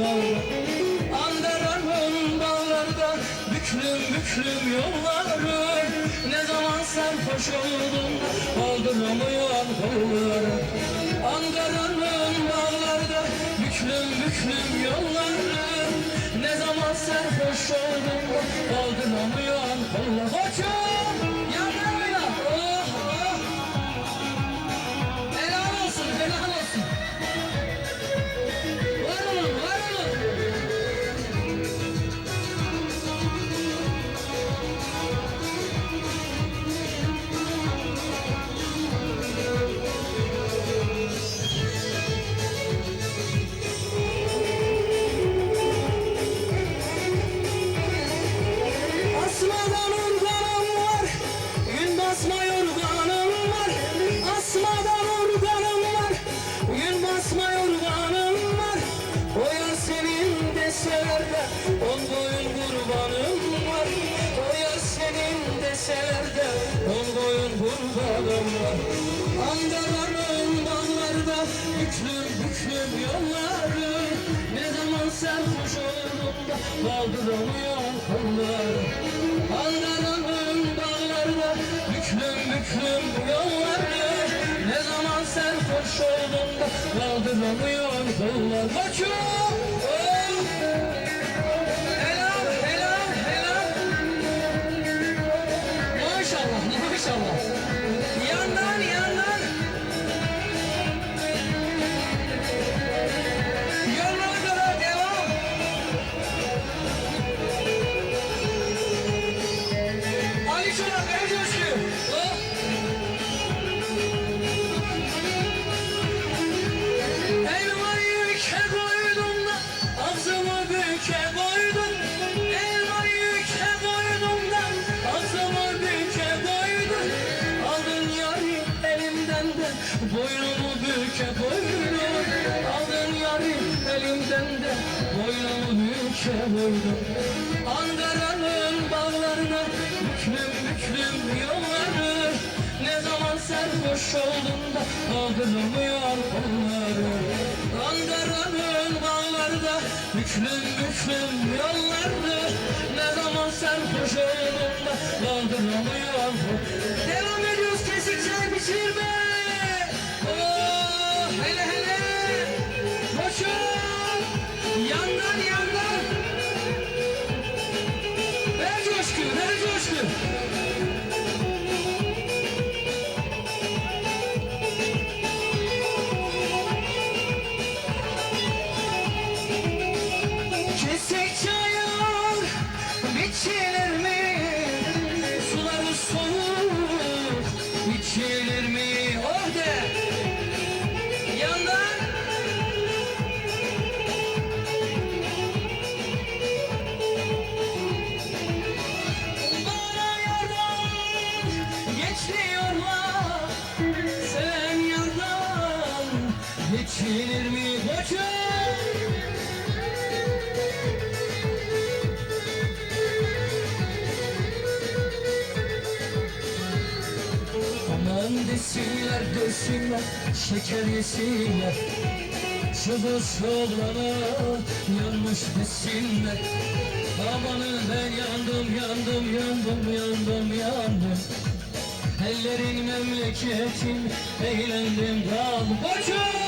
bağlar Ankara'nın bağlarda büklüm büklüm yolları. Ne zaman sarhoş oldum kaldıramıyorum kolları Ankara'nın bağlarda büklüm büklüm yolları. Ne zaman sarhoş oldum kaldıramıyorum kolları Koçum senin de on boyun kurbanım var. Ankara'nın bağlarda, büklüm büklüm yolları. Ne zaman sarhoş oldum da kaldıramıyorum kolları. Ankara'nın bağlarda büklüm büklüm yolları Ne zaman sarhoş oldum da kaldıramıyorum kolları. Koçum! 笑我你会笑我。Boynumu büke koydum. Aldın yarı elimden de boynumu büke koydum. Ankara'nın bağlarına büklüm büklüm yolları ne zaman sarhoş oldum da kaldıramıyor kolları Ankara'nın bağlarda büklüm büklüm Ver coşku 20 desinler desinler şeker yesinler. Çubuk soğlana yanmış desinler. Amanı ben yandım yandım yandım yandım yandım. Ellerin memleketin eğlendim kaldım Koçum!